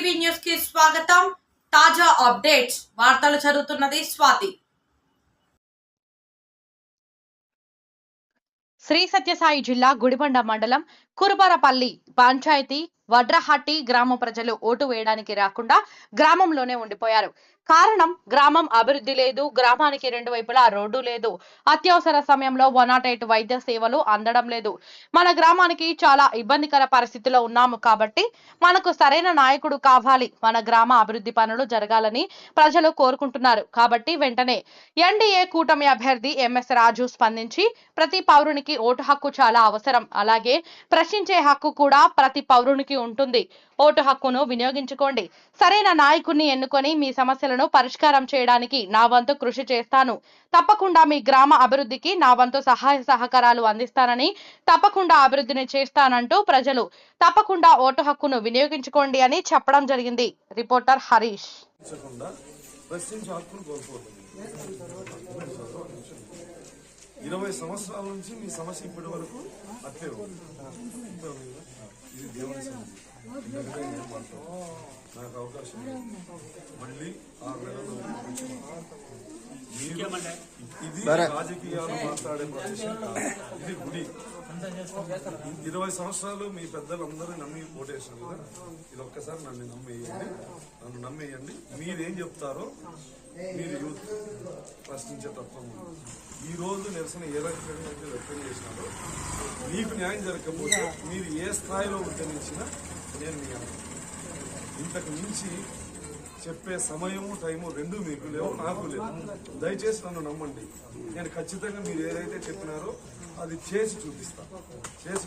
TV న్యూస్కి స్వాగతం. తాజా అప్డేట్స్. వార్తలు చదువుతున్నది స్వాతి. శ్రీ సత్యసాయి జిల్లా గుడిబండ మండలం కురుబరపల్లి పంచాయతీ వడ్రహట్టి గ్రామ ప్రజలు ఓటు వేయడానికి రాకుండా గ్రామంలోనే ఉండిపోయారు. కారణం గ్రామం అభివృద్ధి లేదు గ్రామానికి రెండు వైపులా రోడ్డు లేదు. అత్యవసర సమయంలో వన్ నాట్ ఎయిట్ వైద్య సేవలు అందడం లేదు. మన గ్రామానికి చాలా ఇబ్బందికర పరిస్థితిలో ఉన్నాము కాబట్టి మనకు సరైన నాయకుడు కావాలి. మన గ్రామ అభివృద్ధి పనులు జరగాలని ప్రజలు కోరుకుంటున్నారు. కాబట్టి వెంటనే ఎన్డీఏ కూటమి అభ్యర్థి ఎంఎస్ రాజు స్పందించి ప్రతి పౌరునికి ఓటు హక్కు చాలా అవసరం. అలాగే ప్రశ్నించే హక్కు కూడా ప్రతి పౌరునికి ఉంటుంది. ఓటు హక్కును వినియోగించుకోండి. సరైన నాయకుడిని ఎన్నుకొని మీ సమస్యలను పరిష్కారం చేయడానికి నా వంతు కృషి చేస్తాను. తప్పకుండా మీ గ్రామ అభివృద్ధికి నా వంతు సహాయ సహకారాలు అందిస్తానని తప్పకుండా అభివృద్ధిని చేస్తానంటూ ప్రజలు తప్పకుండా ఓటు హక్కును వినియోగించుకోండి అని చెప్పడం జరిగింది. రిపోర్టర్ హరీష్. ప్రశ్నించే హక్కును కోల్పోతుంది ఇరవై సంవత్సరాల నుంచి మీ సమస్య ఇప్పటి వరకు అట్లే? ఇది దేవుని. నాకు అవకాశం. మళ్ళీ ఆరు నెలలు ఇది రాజకీయాలు మాట్లాడే. ఇది గుడి. ఇరవై సంవత్సరాలు మీ పెద్దలందరూ నమ్మి ఓటేసారు కదా? ఇది ఒక్కసారి నన్ను నమ్మేయండి. నన్ను నమ్మేయండి. మీరేం చెప్తారో మీరు యూత్. ప్రశ్నించే తత్వం ఈ రోజు నిరసన ఏ రకంగా అయితే వ్యక్తం చేసినారో మీకు న్యాయం జరగకపోతే మీరు ఏ స్థాయిలో ఉద్యమించినా నేను మీ ఇంతకు మించి చెప్పే సమయము టైము రెండు మీకు లేవు నాకు లేవు. దయచేసి నన్ను నమ్మండి. నేను ఖచ్చితంగా మీరు ఏదైతే చెప్పినారో అది చేసి చూపిస్తాను చేసి